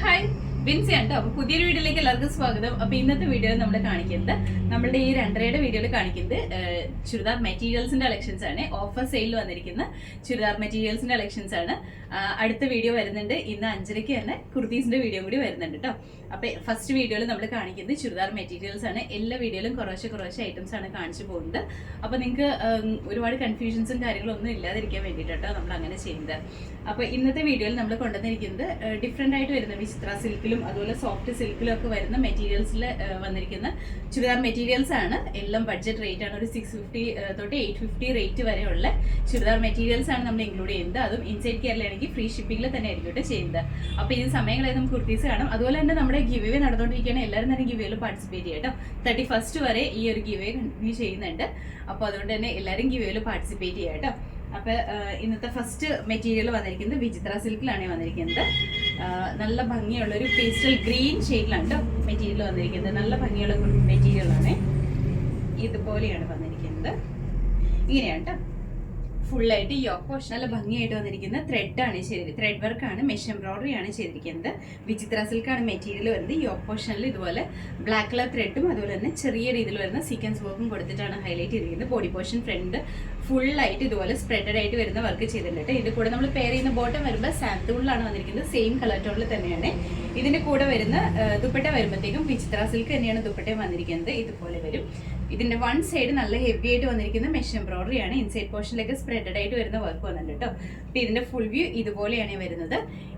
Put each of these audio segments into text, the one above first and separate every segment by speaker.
Speaker 1: Hi Vincy ആണ് അപ്പൊ പുതിയൊരു വീഡിയോയിലേക്ക് എല്ലാവർക്കും സ്വാഗതം. അപ്പോൾ ഇന്നത്തെ വീഡിയോ നമ്മൾ കാണിക്കുന്നത് നമ്മുടെ ഈ രണ്ടരയുടെ വീഡിയോയിൽ കാണിക്കുന്നത് ചുരിദാർ മെറ്റീരിയൽസിന്റെ കളക്ഷൻസ് ആണ്. ഓഫർ സെയിലിൽ വന്നിരിക്കുന്ന ചുരിദാർ മെറ്റീരിയൽസിന്റെ കളക്ഷൻസ് ആണ്. അടുത്ത വീഡിയോ വരുന്നുണ്ട്. ഇന്ന് അഞ്ചരയ്ക്ക് തന്നെ കുർത്തീസിന്റെ വീഡിയോ കൂടി വരുന്നുണ്ട് കേട്ടോ അപ്പൊ ഫസ്റ്റ് വീഡിയോയിൽ നമ്മൾ കാണിക്കുന്നത് ചുരിദാർ മെറ്റീരിയൽസ് ആണ്. എല്ലാ വീഡിയോയിലും കുറേശ്ശെ കുറേശ്ശെ ഐറ്റംസ് ആണ് കാണിച്ചു പോകുന്നത്. അപ്പോൾ നിങ്ങൾക്ക് ഒരുപാട് കൺഫ്യൂഷൻസും കാര്യങ്ങളും ഒന്നും ഇല്ലാതിരിക്കാൻ വേണ്ടിയിട്ടോ നമ്മൾ അങ്ങനെ ചെയ്യുന്നത്. അപ്പോൾ ഇന്നത്തെ വീഡിയോയിൽ നമ്മൾ കൊണ്ടുവന്നിരിക്കുന്നത് ഡിഫറെന്റ് ആയിട്ട് വരുന്ന വിചിത്ര സിൽക്കിലും അതുപോലെ സോഫ്റ്റ് സിൽക്കിലും ഒക്കെ വരുന്ന മെറ്റീരിയൽസിൽ വന്നിരിക്കുന്ന ചുരിദാർ മെറ്റീരിയൽസ് ആണ്. എല്ലാം ബഡ്ജറ്റ് റേറ്റ് ആണ്. ഒരു സിക്സ് ഫിഫ്റ്റി തൊട്ട് എയ്റ്റ് ഫിഫ്റ്റി റേറ്റ് വരെയുള്ള ചുരിദാർ മെറ്റീരിയൽസ് ആണ് നമ്മൾ ഇൻക്ലൂഡ് ചെയ്യുന്നത്. അതും ഇൻസൈഡ് കേരളയാണെങ്കിൽ ഫ്രീ ഷിപ്പിംഗിൽ തന്നെ ആയിരിക്കും ചെയ്യുന്നത്. അപ്പൊ ഇത് സമയങ്ങളായി നമുക്ക് കുർത്തീസ് കാണാം. അതുപോലെ തന്നെ നമ്മുടെ ഗിവ് വേ നടന്നുകൊണ്ടിരിക്കുകയാണ്. എല്ലാവരും തന്നെ ഗിവ് വേയിൽ പാർട്ടിസിപ്പേറ്റ് ചെയ്യാം കേട്ടോ. തേർട്ടി ഫസ്റ്റ് വരെ ഈ ഒരു ഗിവ് വേ കണ്ടിന്യൂ ചെയ്യുന്നുണ്ട്. അപ്പോൾ അതുകൊണ്ട് തന്നെ എല്ലാവരും ഗിവ് വേയിൽ പാർട്ടിസിപ്പേറ്റ് ചെയ്യാം കേട്ടോ. അപ്പൊ ഇന്നത്തെ ഫസ്റ്റ് മെറ്റീരിയൽ വന്നിരിക്കുന്നത് വിചിത്ര സിൽക്കിലാണ് വന്നിരിക്കുന്നത്. നല്ല ഭംഗിയുള്ള ഒരു പേസ്റ്റൽ ഗ്രീൻ ഷെയ്ഡിലാണ് കേട്ടോ മെറ്റീരിയൽ വന്നിരിക്കുന്നത്. നല്ല ഭംഗിയുള്ള മെറ്റീരിയലാണ് ഇതുപോലെയാണ് വന്നിരിക്കുന്നത്. ഇങ്ങനെയാണ് കേട്ടോ. ഫുള്ളായിട്ട് യോക്കോ നല്ല ഭംഗിയായിട്ട് വന്നിരിക്കുന്ന ത്രെഡ് ആണ് ചെയ്തിരിക്കുന്നത് ത്രെഡ് വർക്ക് ആണ് മെഷ് എംബ്രോയിഡറി ആണ് ചെയ്തിരിക്കുന്നത്. വിചിത്ര സിൽക്കാണ് മെറ്റീരിയൽ വരുന്നത്. യോക്ക് പോർഷനിൽ ഇതുപോലെ ബ്ലാക്ക് കളർ ത്രെഡും അതുപോലെ തന്നെ ചെറിയ രീതിയിൽ വരുന്ന സീക്വൻസ് വർക്കും കൊടുത്തിട്ടാണ് ഹൈലൈറ്റ് ചെയ്തിരിക്കുന്നത്. ബോഡി പോർഷൻ ഫ്രണ്ട് ഫുള്ളായിട്ട് ഇതുപോലെ സ്പ്രെഡഡ് ആയിട്ട് വരുന്ന വർക്ക് ചെയ്തിട്ടുണ്ട് ഇത് കൂടെ നമ്മൾ പെയർ ചെയ്യുന്ന ബോട്ടം വരുമ്പോൾ സാന്തൂളിലാണ് വന്നിരിക്കുന്നത്. സെയിം കളർ ടോണിൽ തന്നെയാണ്. ഇതിന്റെ കൂടെ വരുന്ന ദുപ്പട്ട വരുമ്പോഴത്തേക്കും വിചിത്ര സിൽക്ക് തന്നെയാണ് ദുപ്പട്ടയും വന്നിരിക്കുന്നത്. ഇതുപോലെ വരും. ഇതിന്റെ വൺ സൈഡ് നല്ല ഹെവി ആയിട്ട് വന്നിരിക്കുന്ന മെഷ് എംബ്രോയിഡറി ആണ്. ഇൻസൈഡ് പോർഷനിലേക്ക് സ്പ്രെഡഡ് ആയിട്ട് വരുന്ന വർക്ക് വന്നിട്ടുണ്ട് കേട്ടോ അപ്പൊ ഇതിന്റെ ഫുൾ വ്യൂ ഇതുപോലെയാണ് വരുന്നത്.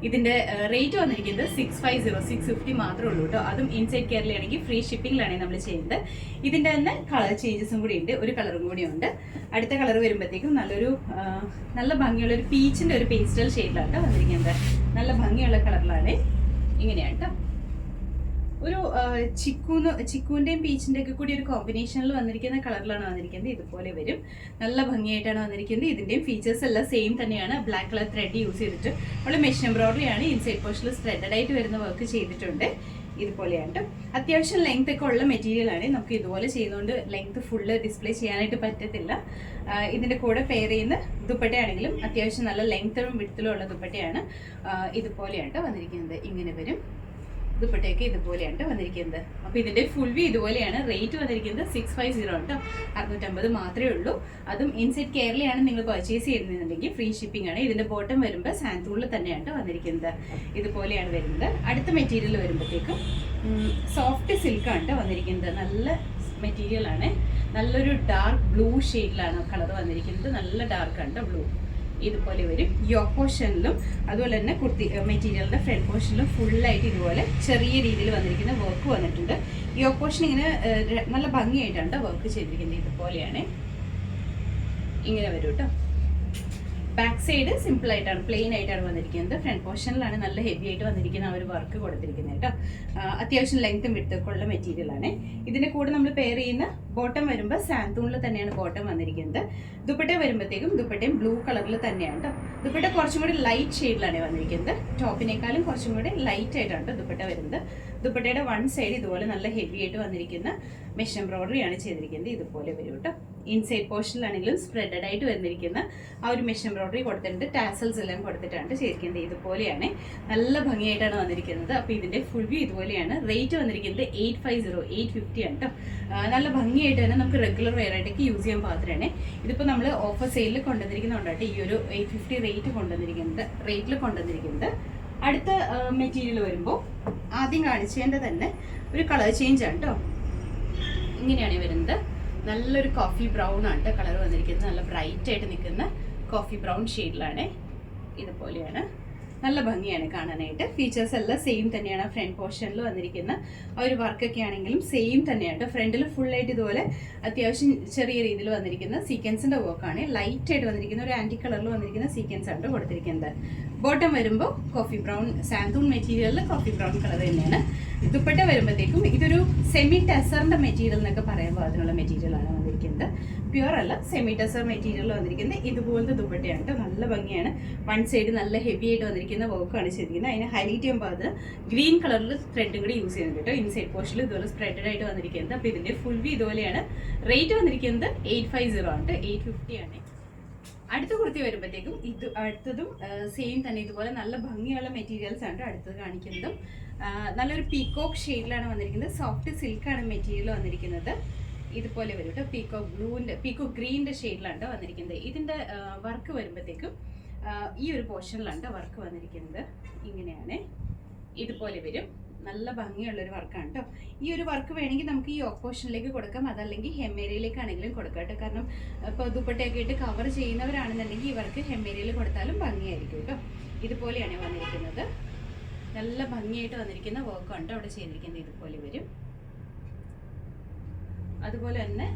Speaker 1: ഇതിന്റെ റേറ്റ് വന്നിരിക്കുന്നത് six five zero six fifty മാത്രമേ ഉള്ളൂ കേട്ടോ അതും ഇൻസൈഡ് കേരളയാണെങ്കിൽ ഫ്രീ ഷിപ്പിംഗിലാണ് നമ്മൾ ചെയ്യുന്നത്. ഇതിന്റെ തന്നെ കളർ ചേഞ്ചസും കൂടി ഉണ്ട്. ഒരു കളറും കൂടി ഉണ്ട്. അടുത്ത കളർ വരുമ്പോഴത്തേക്കും നല്ലൊരു നല്ല ഭംഗിയുള്ള ഒരു പീച്ചിന്റെ ഒരു പേസ്റ്റൽ ഷെയ്ഡിലാണ് കേട്ടോ വന്നിരിക്കുന്നത്. നല്ല ഭംഗിയുള്ള കളറിലാണ് ഇങ്ങനെയാണ് കേട്ടോ ഒരു ചിക്കൂന്ന് ചിക്കൂന്റെയും പീച്ചിന്റെ ഒക്കെ കൂടി ഒരു കോമ്പിനേഷനിൽ വന്നിരിക്കുന്ന കളറിലാണ് വന്നിരിക്കുന്നത്. ഇതുപോലെ വരും. നല്ല ഭംഗിയായിട്ടാണ് വന്നിരിക്കുന്നത്. ഇതിന്റെയും ഫീച്ചേഴ്സ് എല്ലാം സെയിം തന്നെയാണ്. ബ്ലാക്ക് കളർ ത്രെഡ് യൂസ് ചെയ്തിട്ട്. നമ്മൾ മെഷീൻ എംബ്രോയിഡറി ആണ് ഇൻസൈഡ് പോർഷനിൽ സ്പ്രെഡഡ് ആയിട്ട് വരുന്ന വർക്ക് ചെയ്തിട്ടുണ്ട്. ഇതുപോലെയാണ്. അത്യാവശ്യം ലെങ്ത് ഒക്കെ ഉള്ള മെറ്റീരിയൽ ആണ്. നമുക്ക് ഇതുപോലെ ചെയ്തുകൊണ്ട് ലെങ്ത് ഫുള്ള് ഡിസ്പ്ലേ ചെയ്യാനായിട്ട് പറ്റത്തില്ല. ഇതിന്റെ കൂടെ പെയർ ചെയ്യുന്ന ദുപ്പട്ടയാണെങ്കിലും അത്യാവശ്യം നല്ല ലെങ്ത്തും വിടുത്തിലും ഉള്ള ദുപ്പട്ടയാണ് ഇതുപോലെയാണ് വന്നിരിക്കുന്നത്. ഇങ്ങനെ വരും. ദുപ്പട്ടയൊക്കെ ഇതുപോലെയാണ് വന്നിരിക്കുന്നത്. അപ്പോൾ ഇതിന്റെ ഫുൾ വി ഇതുപോലെയാണ്. റേറ്റ് വന്നിരിക്കുന്നത് സിക്സ് ഫൈവ് സീറോ കേട്ടോ അറുന്നൂറ്റമ്പത് മാത്രമേ ഉള്ളൂ. അതും ഇൻസൈഡ് കേരളയാണ് നിങ്ങൾ പർച്ചേസ് ചെയ്യുന്നുണ്ടെങ്കിൽ ഫ്രീ ഷിപ്പിംഗ് ആണ്. ഇതിന്റെ ബോട്ടം വരുമ്പോൾ സാന്തൂളിൽ തന്നെയാണ് വന്നിരിക്കുന്നത്. ഇതുപോലെയാണ് വരുന്നത്. അടുത്ത മെറ്റീരിയൽ വരുമ്പോഴത്തേക്കും സോഫ്റ്റ് സിൽക്കാണ് വന്നിരിക്കുന്നത്. നല്ല മെറ്റീരിയൽ ആണ്. നല്ലൊരു ഡാർക്ക് ബ്ലൂ ഷെയ്ഡിലാണ് കളർ വന്നിരിക്കുന്നത്. നല്ല ഡാർക്ക് ആണ് ബ്ലൂ ഇതുപോലെ വരും. യോ പോർഷനിലും അതുപോലെ തന്നെ കുർത്തി മെറ്റീരിയലിന്റെ ഫ്രണ്ട് പോർഷനിലും ഫുള്ളായിട്ട് ഇതുപോലെ ചെറിയ രീതിയിൽ വന്നിരിക്കുന്ന വർക്ക് വന്നിട്ടുണ്ട്. യോ പോർഷൻ ഇങ്ങനെ നല്ല ഭംഗിയായിട്ടാണ് വർക്ക് ചെയ്തിരിക്കുന്നത്. ഇതുപോലെയാണ്. ഇങ്ങനെ വരും കേട്ടോ ബാക്ക് സൈഡ് സിമ്പിൾ ആയിട്ടാണ് പ്ലെയിൻ ആയിട്ടാണ് വന്നിരിക്കുന്നത്. ഫ്രണ്ട് പോർഷനിലാണ് നല്ല ഹെവി ആയിട്ട് വന്നിരിക്കുന്ന ആ ഒരു വർക്ക് കൊടുത്തിരിക്കുന്നത് കേട്ടോ. അത്യാവശ്യം ലെങ്ത്തും വിട്ടൊക്കെയുള്ള മെറ്റീരിയൽ ആണ്. ഇതിന്റെ കൂടെ നമ്മൾ പെയർ ചെയ്യുന്ന ബോട്ടം വരുമ്പോൾ സാന്തൂണിൽ തന്നെയാണ് ബോട്ടം വന്നിരിക്കുന്നത്. ദുപ്പട്ട വരുമ്പോഴത്തേക്കും ദുപ്പട്ടയും ബ്ലൂ കളറിൽ തന്നെയാണ് കേട്ടോ. ദുപ്പട്ട കുറച്ചും കൂടി ലൈറ്റ് ഷെയ്ഡിലാണ് വന്നിരിക്കുന്നത്. ടോപ്പിനേക്കാളും കുറച്ചും കൂടി ലൈറ്റ് ആയിട്ടാണ് കേട്ടോ ദുപ്പട്ട വരുന്നത്. ദുപ്പട്ടയുടെ വൺ സൈഡ് ഇതുപോലെ നല്ല ഹെവി ആയിട്ട് വന്നിരിക്കുന്ന മെഷ് എംബ്രോയിഡറി ആണ് ചെയ്തിരിക്കുന്നത്. ഇതുപോലെ വരും കേട്ടോ ഇൻസൈഡ് പോർഷനിലാണെങ്കിലും സ്പ്രെഡഡ് ആയിട്ട് വന്നിരിക്കുന്ന ആ ഒരു മെഷീൻ എംബ്രോയിഡറി കൊടുത്തിട്ടുണ്ട്. ടാസൽസ് എല്ലാം കൊടുത്തിട്ടാണ് ചെയ്തിരിക്കുന്നത് ഇതുപോലെയാണ്. നല്ല ഭംഗിയായിട്ടാണ് വന്നിരിക്കുന്നത്. അപ്പോൾ ഇതിന്റെ ഫുൾ വ്യൂ ഇതുപോലെയാണ്. റേറ്റ് വന്നിരിക്കുന്നത് eight five zero eight fifty ആണ് കേട്ടോ നല്ല ഭംഗിയായിട്ട് തന്നെ നമുക്ക് റെഗുലർ വെയർ ആയിട്ടൊക്കെ യൂസ് ചെയ്യാൻ പാത്രമാണ് ഇതിപ്പോൾ നമ്മൾ ഓഫർ സെയിലിൽ കൊണ്ടുവന്നിരിക്കുന്നതുകൊണ്ടാണ് ഈ ഒരു എയ്റ്റ് ഫിഫ്റ്റി റേറ്റ് കൊണ്ടുവന്നിരിക്കുന്നത്. റേറ്റിൽ കൊണ്ടുവന്നിരിക്കുന്നത്. അടുത്ത മെറ്റീരിയൽ വരുമ്പോൾ ആദ്യം കാണിച്ചതിന്റെ തന്നെ ഒരു കളർ ചേഞ്ച് ആണ് കേട്ടോ ഇങ്ങനെയാണ് വരുന്നത്. നല്ലൊരു കോഫി ബ്രൗൺ ആണ് കേട്ടോ കളർ വന്നിരിക്കുന്നത്. നല്ല ബ്രൈറ്റ് ആയിട്ട് നിൽക്കുന്ന കോഫി ബ്രൗൺ ഷെയ്ഡിലാണ് ഇതുപോലെയാണ്. നല്ല ഭംഗിയാണ് കാണാനായിട്ട്. ഫീച്ചേഴ്സ് എല്ലാം സെയിം തന്നെയാണ്. ഫ്രണ്ട് പോർഷനിൽ വന്നിരിക്കുന്ന ആ ഒരു വർക്കൊക്കെ ആണെങ്കിലും സെയിം തന്നെയാണ്. ഫ്രണ്ടിൽ ഫുള്ളായിട്ട് ഇതുപോലെ അത്യാവശ്യം ചെറിയ രീതിയിൽ വന്നിരിക്കുന്ന സീക്വൻസിന്റെ വർക്കാണ് ലൈറ്റ് ആയിട്ട് വന്നിരിക്കുന്ന ഒരു ആന്റി കളറിൽ വന്നിരിക്കുന്ന സീക്വൻസ് ആണ് കൊടുത്തിരിക്കുന്നത്. ബോട്ടം വരുമ്പോൾ കോഫി ബ്രൗൺ സാന്തൂൺ മെറ്റീരിയലിൽ കോഫി ബ്രൗൺ കളർ തന്നെയാണ്. ദുപ്പട്ട വരുമ്പോഴത്തേക്കും ഇതൊരു സെമി ടെസറിന്റെ മെറ്റീരിയൽ എന്നൊക്കെ പറയുമ്പോൾ അതിനുള്ള മെറ്റീരിയൽ ആണ് വന്നിരിക്കുന്നത്. പ്യുവർ അല്ല സെമി ടെസർ മെറ്റീരിയൽ വന്നിരിക്കുന്നത്. ഇതുപോലത്തെ ദുപ്പട്ടയാണ് കേട്ടോ നല്ല ഭംഗിയാണ്. വൺ സൈഡ് നല്ല ഹെവി ആയിട്ട് വന്നിരിക്കുന്ന വർക്കാണ് ചെയ്തിരിക്കുന്നത്. അതിന് ഹൈലൈറ്റ് ചെയ്യുമ്പോൾ അത് ഗ്രീൻ കളറിൽ ത്രെഡ് കൂടി യൂസ് ചെയ്യുന്നത് കേട്ടോ ഇൻസൈഡ് പോർഷനിൽ ഇതുപോലെ സ്പ്രെഡഡ് ആയിട്ട് വന്നിരിക്കുന്നത്. അപ്പോൾ ഇതിന്റെ ഫുൾ വി ഇതുപോലെയാണ്. റേറ്റ് വന്നിരിക്കുന്നത് എയ്റ്റ് ഫൈവ് സീറോ ആണ് എയ്റ്റ് ഫിഫ്റ്റി ആണ്. അടുത്ത കുർത്തി വരുമ്പോഴത്തേക്കും ഇത് അടുത്തതും സെയിം തന്നെ ഇതുപോലെ നല്ല ഭംഗിയുള്ള മെറ്റീരിയൽസ് ആണ് അടുത്തത് കാണിക്കുന്നതും. നല്ലൊരു പീക്കോക്ക് ഷെയ്ഡിലാണ് വന്നിരിക്കുന്നത്. സോഫ്റ്റ് സിൽക്കാണ് മെറ്റീരിയൽ വന്നിരിക്കുന്നത്. ഇതുപോലെ വരും കേട്ടോ പീക്കോക്ക് ബ്ലൂവിന്റെ പീക്കോക്ക് ഗ്രീനിന്റെ ഷെയ്ഡിലാണ് വന്നിരിക്കുന്നത്. ഇതിന്റെ വർക്ക് വരുമ്പോഴത്തേക്കും ഈ ഒരു പോർഷനിലാണ് വർക്ക് വന്നിരിക്കുന്നത്. ഇങ്ങനെയാണ്. ഇതുപോലെ വരും. നല്ല ഭംഗിയുള്ള ഒരു വർക്കാണ് കേട്ടോ ഈ ഒരു വർക്ക് വേണമെങ്കിൽ നമുക്ക് ഈ ഓപ്പോഷനിലേക്ക് കൊടുക്കാം. അതല്ലെങ്കിൽ ഹെമ്മേരിയിലേക്കാണെങ്കിലും കൊടുക്കാം കേട്ടോ കാരണം ഇപ്പോൾ ദുപ്പട്ടയൊക്കെ ഇട്ട് കവർ ചെയ്യുന്നവരാണെന്നുണ്ടെങ്കിൽ ഇവർക്ക് ഹെമ്മേരിയിൽ കൊടുത്താലും ഭംഗിയായിരിക്കും കേട്ടോ ഇതുപോലെയാണ് വന്നിരിക്കുന്നത്. നല്ല ഭംഗിയായിട്ട് വന്നിരിക്കുന്ന വർക്കാണ് കേട്ടോ അവിടെ ചെയ്തിരിക്കുന്നത് ഇതുപോലെ വരും അതുപോലെ തന്നെ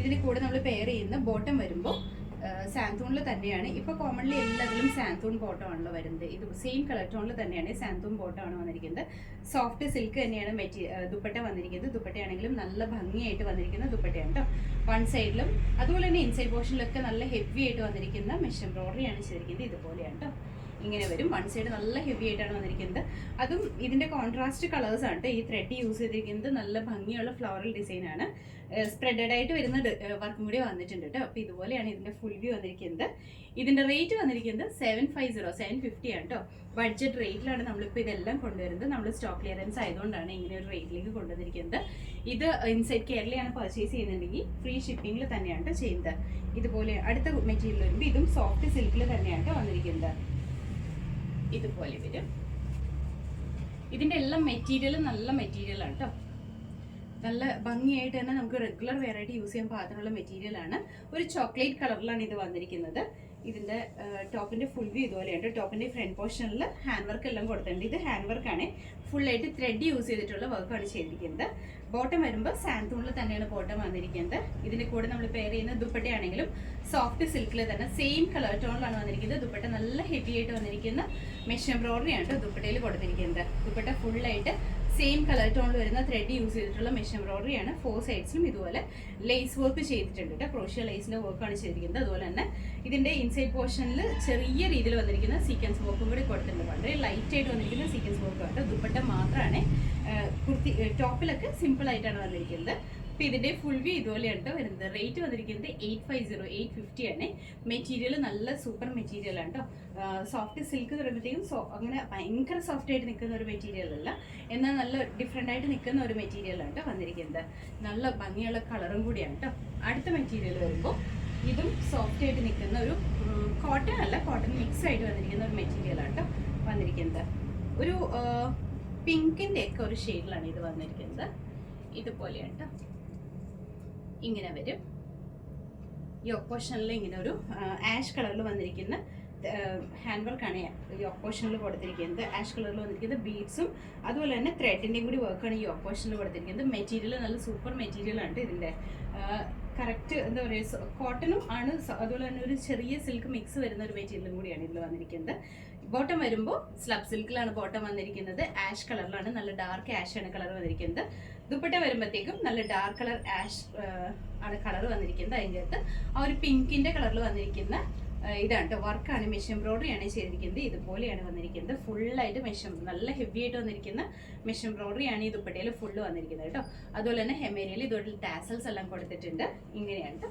Speaker 1: ഇതിന് കൂടെ നമ്മൾ പെയർ ചെയ്യുന്ന ബോട്ടം വരുമ്പോൾ സാന്തൂണിൽ തന്നെയാണ്. ഇപ്പൊ കോമൺലി എല്ലാത്തിലും സാന്തൂൺ ബോട്ടം ആണല്ലോ വരുന്നത്. ഇത് സെയിം കളർ ടോണിൽ തന്നെയാണ് സാന്തൂൺ ആണ് വന്നിരിക്കുന്നത്. സോഫ്റ്റ് സിൽക്ക് തന്നെയാണ് മെറ്റീ ദുപ്പട്ട വന്നിരിക്കുന്നത്. ദുപ്പട്ടയാണെങ്കിലും നല്ല ഭംഗിയായിട്ട് വന്നിരിക്കുന്ന ദുപ്പട്ടയാണ് കേട്ടോ വൺ സൈഡിലും അതുപോലെ തന്നെ ഇൻസൈഡ് പോർഷനിലൊക്കെ നല്ല ഹെവി ആയിട്ട് വന്നിരിക്കുന്ന മെഷ് എംബ്രോയിഡറിയാണ് ചെയ്തിരിക്കുന്നത്. ഇതുപോലെയാണ് കേട്ടോ ഇങ്ങനെ വരും. വൺ സൈഡ് നല്ല ഹെവി ആയിട്ടാണ് വന്നിരിക്കുന്നത്. അതും ഇതിന്റെ കോൺട്രാസ്റ്റ് കളേഴ്സ് ആണ്. ഈ ത്രെഡ് യൂസ് ചെയ്തിരിക്കുന്നത്. നല്ല ഭംഗിയുള്ള ഫ്ലോറൽ ആണ്. സ്പ്രെഡഡ് ആയിട്ട് വരുന്ന വർക്കും കൂടി വന്നിട്ടുണ്ട് കേട്ടോ അപ്പോൾ ഇതുപോലെയാണ് ഇതിന്റെ ഫുൾ വ്യൂ വന്നിരിക്കുന്നത്. ഇതിന്റെ റേറ്റ് വന്നിരിക്കുന്നത് seven five zero seven fifty ആണ് കേട്ടോ ബഡ്ജറ്റ് റേറ്റിലാണ് നമ്മളിപ്പോൾ ഇതെല്ലാം കൊണ്ടുവരുന്നത്. നമ്മൾ സ്റ്റോക്ക് ക്ലിയറൻസ് ആയതുകൊണ്ടാണ് ഇങ്ങനെ ഒരു റേറ്റിലേക്ക് കൊണ്ടുവന്നിരിക്കുന്നത്. ഇത് ഇൻസൈഡ് കേരളയാണ് പർച്ചേസ് ചെയ്യുന്നുണ്ടെങ്കിൽ ഫ്രീ ഷിപ്പിംഗിൽ തന്നെയാണ് ചെയ്യുന്നത്. ഇതുപോലെ അടുത്ത മെറ്റീരിയൽ വരുമ്പോൾ ഇതും സോഫ്റ്റ് സിൽക്കിൽ തന്നെയാണ് വന്നിരിക്കുന്നത്. ഇതുപോലെ വരും. ഇതിന്റെ എല്ലാം മെറ്റീരിയൽ നല്ല മെറ്റീരിയലാണ് കേട്ടോ നല്ല ഭംഗിയായിട്ട് തന്നെ നമുക്ക് റെഗുലർ വെറൈറ്റി യൂസ് ചെയ്യാൻ പാകത്തിനുള്ള മെറ്റീരിയലാണ് ഒരു ചോക്ലേറ്റ് കളറിലാണ് ഇത് വന്നിരിക്കുന്നത്. ഇതിന്റെ ടോപ്പിന്റെ ഫുൾ വ്യൂ ഇതുപോലെയാണ് ടോപ്പിന്റെ ഫ്രണ്ട് പോർഷനിൽ ഹാൻഡ് വർക്ക് എല്ലാം കൊടുത്തിട്ടുണ്ട്. ഇത് ഹാൻഡ് വർക്കാണ് ആയിട്ട് ത്രെഡ് യൂസ് ചെയ്തിട്ടുള്ള വർക്കാണ് ചെയ്തിരിക്കുന്നത്. ബോട്ടം വരുമ്പോൾ സാന്തൂണിൽ തന്നെയാണ് ബോട്ടം വന്നിരിക്കുന്നത്. ഇതിന്റെ കൂടെ നമ്മൾ പെയർ ചെയ്യുന്ന ദുപ്പട്ടയാണെങ്കിലും സോഫ്റ്റ് സിൽക്കിൽ തന്നെ സെയിം കളർ ടോണിലാണ് വന്നിരിക്കുന്നത്. ദുപ്പട്ട നല്ല ഹെവി ആയിട്ട് വന്നിരിക്കുന്ന മെഷീൻ എംബ്രോയിഡറി ആണ് ദുപ്പട്ടയിൽ കൊടുത്തിരിക്കുന്നത്. ദുപ്പട്ട ഫുൾ ആയിട്ട് സെയിം കളർ ടോണിൽ വരുന്ന ത്രെഡ് യൂസ് ചെയ്തിട്ടുള്ള മെഷീൻ എംബ്രോയിഡറി ആണ്. ഫോർ സൈഡ്സിലും ഇതുപോലെ ലേസ് വർക്ക് ചെയ്തിട്ടുണ്ട് കേട്ടോ ക്രോഷ്യ ലേസിന്റെ വർക്കാണ് ചെയ്തിരിക്കുന്നത്. അതുപോലെ തന്നെ ഇതിന്റെ ഇൻസൈഡ് പോർഷനിൽ ചെറിയ രീതിയിൽ വന്നിരിക്കുന്ന സീക്വൻസ് വർക്കും കൂടി കൊടുത്തിട്ടുണ്ട്. വളരെ ലൈറ്റ് ആയിട്ട് വന്നിരിക്കുന്ന സീക്വൻസ് വർക്ക് കേട്ടോ ദുപ്പട്ട മാത്രമാണ് കുർത്തി ടോപ്പിലൊക്കെ സിമ്പിൾ ആയിട്ടാണ് വന്നിരിക്കുന്നത്. അപ്പൊ ഇതിന്റെ ഫുൾ വ്യൂ ഇതുപോലെയാണ് വരുന്നത്. റേറ്റ് വന്നിരിക്കുന്നത് eight five zero eight fifty ആണ്. മെറ്റീരിയൽ നല്ല സൂപ്പർ മെറ്റീരിയൽ ആണ് കേട്ടോ സോഫ്റ്റ് സിൽക്ക് പറയുമ്പോഴത്തേക്കും സോ അങ്ങനെ ഭയങ്കര സോഫ്റ്റ് ആയിട്ട് നിൽക്കുന്ന ഒരു മെറ്റീരിയൽ അല്ല. എന്നാൽ നല്ല ഡിഫറെന്റ് ആയിട്ട് നിൽക്കുന്ന ഒരു മെറ്റീരിയൽ ആണ് കേട്ടോ വന്നിരിക്കുന്നത്. നല്ല ഭംഗിയുള്ള കളറും കൂടിയാണ് കേട്ടോ അടുത്ത മെറ്റീരിയൽ വരുമ്പോൾ ഇതും സോഫ്റ്റ് ആയിട്ട് നിൽക്കുന്ന ഒരു കോട്ടൺ അല്ല കോട്ടൺ മിക്സ് ആയിട്ട് വന്നിരിക്കുന്ന ഒരു മെറ്റീരിയൽ ആണ് കേട്ടോ വന്നിരിക്കുന്നത്. ഒരു പിങ്കിന്റെ ഒക്കെ ഒരു ഷെയ്ഡിലാണ് ഇത് വന്നിരിക്കുന്നത്. ഇതുപോലെയാണ് കേട്ടോ ഇങ്ങനെ വരും. ഈ ഒപ്പോഷനിൽ ഇങ്ങനെ ഒരു ആഷ് കളറിൽ വന്നിരിക്കുന്ന ഹാൻഡ് വർക്കാണ് ഈ ഒപ്പോഷനിൽ കൊടുത്തിരിക്കുന്നത്. ആഷ് കളറിൽ വന്നിരിക്കുന്നത് ബീഡ്സും അതുപോലെ തന്നെ ത്രെഡിന്റെയും കൂടി വർക്കാണ് ഈ ഒപ്പോഷനിൽ കൊടുത്തിരിക്കുന്നത്. മെറ്റീരിയൽ നല്ല സൂപ്പർ മെറ്റീരിയലാണ് ഇതിന്റെ കറക്റ്റ് എന്താ പറയുക കോട്ടനും ആണ് അതുപോലെ തന്നെ ഒരു ചെറിയ സിൽക്ക് മിക്സ് വരുന്ന ഒരു മെറ്റീരിയലും കൂടിയാണ് ഇതിൽ വന്നിരിക്കുന്നത്. ബോട്ടം വരുമ്പോൾ സ്ലബ് സിൽക്കിലാണ് ബോട്ടം വന്നിരിക്കുന്നത്. ആഷ് കളറിലാണ് നല്ല ഡാർക്ക് ആഷ് ആണ് കളർ വന്നിരിക്കുന്നത്. ദുപ്പട്ട വരുമ്പോഴത്തേക്കും നല്ല ഡാർക്ക് കളർ ആഷ് ആണ് കളർ വന്നിരിക്കുന്നത്. അതിന്റെ അകത്ത് ആ ഒരു പിങ്കിന്റെ കളറിൽ വന്നിരിക്കുന്ന ഇതാണ് വർക്കാണ് മെഷീൻ എംബ്രോയിഡറി ആണ് ചെയ്തിരിക്കുന്നത്. ഇതുപോലെയാണ് വന്നിരിക്കുന്നത്. ഫുള്ളായിട്ട് മെഷീൻ നല്ല ഹെവി ആയിട്ട് വന്നിരിക്കുന്ന മെഷീൻ എംബ്രോയിഡറി ആണ് ഈ ദുപ്പട്ടയിൽ ഫുള്ള് വന്നിരിക്കുന്നത് കേട്ടോ അതുപോലെ തന്നെ ഹെമേരിയയിൽ ഇതുപോലെ ടാസൽസ് എല്ലാം കൊടുത്തിട്ടുണ്ട്. ഇങ്ങനെയാണ് കേട്ടോ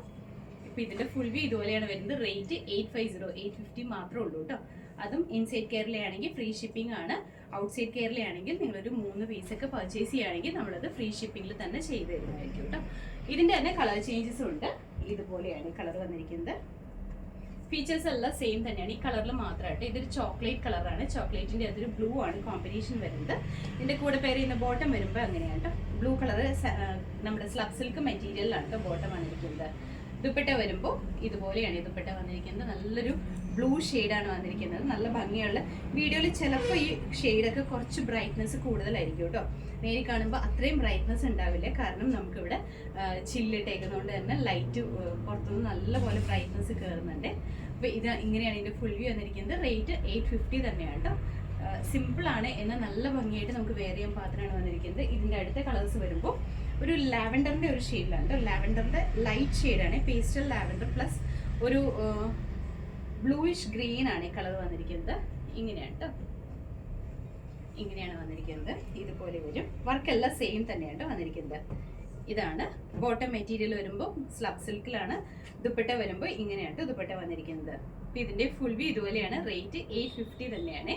Speaker 1: ഇതിന്റെ ഇതിന്റെ ഫുൾ വ്യൂ ഇതുപോലെയാണ് വരുന്നത്. Rate eight five zero eight fifty മാത്രമേ ഉള്ളൂ കേട്ടോ അതും ഇൻസൈഡ് കെയറിലാണെങ്കിൽ ഫ്രീ ഷിപ്പിംഗ് ആണ്. ഔട്ട്സൈഡ് കെയറിലാണെങ്കിൽ നിങ്ങളൊരു മൂന്ന് പീസൊക്കെ പർച്ചേസ് ചെയ്യുകയാണെങ്കിൽ നമ്മളത് ഫ്രീ ഷിപ്പിംഗിൽ തന്നെ ചെയ്ത് തരുന്നതായിരിക്കും കേട്ടോ ഇതിന്റെ തന്നെ കളർ ചേഞ്ചസും ഉണ്ട്. ഇതുപോലെയാണ് കളർ വന്നിരിക്കുന്നത്. ഫീച്ചേഴ്സ് എല്ലാം സെയിം തന്നെയാണ്. ഈ കളറിൽ മാത്രമായിട്ട് ഇതൊരു ചോക്ലേറ്റ് കളറാണ് ചോക്ലേറ്റിന്റെ അതൊരു ബ്ലൂ ആണ് കോമ്പിനേഷൻ വരുന്നത്. ഇതിന്റെ കൂടെ പേര് ചെയ്യുന്ന ബോട്ടം വരുമ്പോൾ അങ്ങനെയാണ് കേട്ടോ ബ്ലൂ കളർ നമ്മുടെ സ്ലബ് സിൽക്ക് മെറ്റീരിയലിലാണ് കേട്ടോ ബോട്ടം വന്നിരിക്കുന്നത്. ദുപ്പട്ട വരുമ്പോൾ ഇതുപോലെയാണ് ഈ ദുപ്പട്ട വന്നിരിക്കുന്നത്. നല്ലൊരു ബ്ലൂ ഷെയ്ഡാണ് വന്നിരിക്കുന്നത്. നല്ല ഭംഗിയുള്ള വീഡിയോയിൽ ചിലപ്പോൾ ഈ ഷെയ്ഡൊക്കെ കുറച്ച് ബ്രൈറ്റ്നസ് കൂടുതലായിരിക്കും കേട്ടോ നേരി കാണുമ്പോൾ അത്രയും ബ്രൈറ്റ്നസ് ഉണ്ടാവില്ല. കാരണം നമുക്കിവിടെ ചില്ലിട്ടേക്കുന്നതുകൊണ്ട് തന്നെ ലൈറ്റ് പുറത്തുനിന്ന് നല്ലപോലെ ബ്രൈറ്റ്നസ് കയറുന്നുണ്ട് അപ്പോൾ ഇത് ഇങ്ങനെയാണ് ഇതിന്റെ ഫുൾ വ്യൂ വന്നിരിക്കുന്നത്. റേറ്റ് എയ്റ്റ് ഫിഫ്റ്റി തന്നെയാണ് കേട്ടോ സിമ്പിളാണ് എന്നാൽ നല്ല ഭംഗിയായിട്ട് നമുക്ക് വേറെ ചെയ്യാൻ പാത്രമാണ് വന്നിരിക്കുന്നത്. ഇതിന്റെ അടുത്ത കളേഴ്സ് വരുമ്പോൾ ഒരു ലാവൻഡറിന്റെ ഒരു ഷെയ്ഡിലാണ് കേട്ടോ ലാവൻഡറിന്റെ ലൈറ്റ് ഷെയ്ഡാണ് പേസ്റ്റൽ ലാവൻഡർ പ്ലസ് ഒരു ബ്ലൂയിഷ് ഗ്രീൻ ആണ് ഈ കളർ വന്നിരിക്കുന്നത്. ഇങ്ങനെയാണ് കേട്ടോ ഇങ്ങനെയാണ് വന്നിരിക്കുന്നത്. ഇതുപോലെ വരും. വർക്കെല്ലാം സെയിം തന്നെയാണ് വന്നിരിക്കുന്നത്. ഇതാണ് ബോട്ടം മെറ്റീരിയൽ വരുമ്പോൾ സ്ലബ് സിൽക്കിലാണ് ദുപ്പട്ട വരുമ്പോൾ ഇങ്ങനെയാണ് ദുപ്പട്ട വന്നിരിക്കുന്നത്. അപ്പം ഇതിന്റെ ഫുൾ വ്യൂ ഇതുപോലെയാണ്. റേറ്റ് എയ്റ്റ് ഫിഫ്റ്റി തന്നെയാണ്.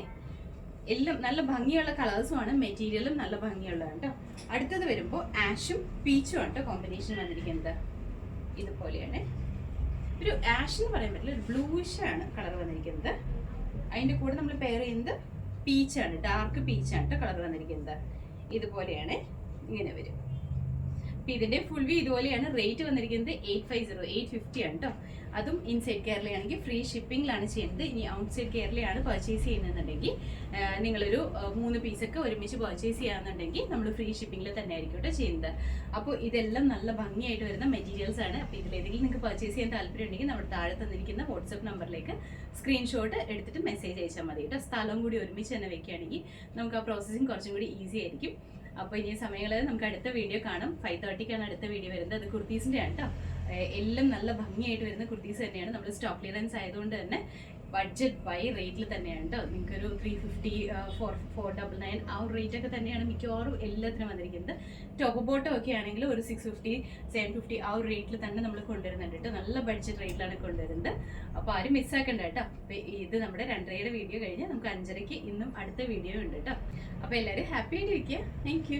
Speaker 1: എല്ലാം നല്ല ഭംഗിയുള്ള കളേഴ്സും ആണ്. മെറ്റീരിയലും നല്ല ഭംഗിയുള്ളതാണ് കേട്ടോ അടുത്തത് വരുമ്പോൾ ആഷും പീച്ചും ആണ് കേട്ടോ കോമ്പിനേഷൻ വന്നിരിക്കുന്നത്. ഇതുപോലെയാണ്. ഒരു ആഷ് എന്ന് പറയാൻ പറ്റില്ല ഒരു ബ്ലൂയിഷ് ആണ് കളർ വന്നിരിക്കുന്നത്. അതിന്റെ കൂടെ നമ്മൾ പെയർ ചെയ്യുന്നത് പീച്ചാണ് ഡാർക്ക് പീച്ചാണ് കളർ വന്നിരിക്കുന്നത്. ഇതുപോലെയാണ് ഇങ്ങനെ വരും. അപ്പൊ ഇതിന്റെ ഫുൾ വ്യൂ ഇതുപോലെയാണ്. റേറ്റ് വന്നിരിക്കുന്നത് eight five zero eight fifty ആണ് കേട്ടോ അതും ഇൻസൈഡ് കേരളയാണെങ്കിൽ ഫ്രീ ഷിപ്പിംഗിലാണ് ചെയ്യുന്നത്. ഇനി ഔട്ട്സൈഡ് കേരളയാണ് പർച്ചേസ് ചെയ്യുന്നുണ്ടെങ്കിൽ നിങ്ങളൊരു മൂന്ന് പീസൊക്കെ ഒരുമിച്ച് പർച്ചേസ് ചെയ്യാന്നുണ്ടെങ്കിൽ നമ്മൾ ഫ്രീ ഷിപ്പിംഗിൽ തന്നെ ആയിരിക്കും കേട്ടോ ചെയ്യുന്നത്. അപ്പോൾ ഇതെല്ലാം നല്ല ഭംഗിയായിട്ട് വരുന്ന മെറ്റീരിയൽസ് ആണ്. അപ്പോൾ ഇതിലേതെങ്കിലും നിങ്ങൾക്ക് പർച്ചേസ് ചെയ്യാൻ താല്പര്യം ഉണ്ടെങ്കിൽ നമ്മുടെ താഴെ തന്നിരിക്കുന്ന വാട്സപ്പ് നമ്പറിലേക്ക് സ്ക്രീൻഷോട്ട് എടുത്തിട്ട് മെസ്സേജ് അയച്ചാൽ മതി കേട്ടോ സ്ഥലം കൂടി ഒരുമിച്ച് തന്നെ വെക്കുകയാണെങ്കിൽ നമുക്ക് ആ പ്രോസസ്സിങ് കുറച്ചും കൂടി ഈസി ആയിരിക്കും. അപ്പോൾ ഇനി സമയങ്ങളിൽ നമുക്ക് അടുത്ത വീഡിയോ കാണും. ഫൈവ് തേർട്ടിക്കാണ് അടുത്ത വീഡിയോ വരുന്നത്. അത് കുർത്തീസിന്റെ ആണ് കേട്ടോ എല്ലാം നല്ല ഭംഗിയായിട്ട് വരുന്ന കുർത്തീസ് തന്നെയാണ് നമ്മൾ സ്റ്റോക്ക് ക്ലിയറൻസ് ആയതുകൊണ്ട് തന്നെ ബഡ്ജറ്റ് ബൈ റേറ്റിൽ തന്നെയാണ് കേട്ടോ നിങ്ങൾക്കൊരു three fifty four four double nine ആ ഒരു റേറ്റ് ഒക്കെ തന്നെയാണ് മിക്കവാറും എല്ലാത്തിനും വന്നിരിക്കുന്നത്. ടോപ്പ് ബോട്ടം ഒക്കെ ആണെങ്കിൽ ഒരു സിക്സ് ഫിഫ്റ്റി സെവൻ ഫിഫ്റ്റി ആ ഒരു റേറ്റിൽ തന്നെ നമ്മൾ കൊണ്ടുവരുന്നുണ്ട് കേട്ടോ നല്ല ബഡ്ജറ്റ് റേറ്റിലാണ് കൊണ്ടുവരുന്നത്. അപ്പോൾ ആരും മിസ്സാക്കണ്ട കേട്ടോ ഇത് നമ്മുടെ രണ്ടരയുടെ വീഡിയോ കഴിഞ്ഞ് നമുക്ക് അഞ്ചരയ്ക്ക് ഇന്നും അടുത്ത വീഡിയോ ഉണ്ട് കേട്ടോ അപ്പോൾ എല്ലാവരും ഹാപ്പി ആയിട്ട് ഇരിക്കുക താങ്ക്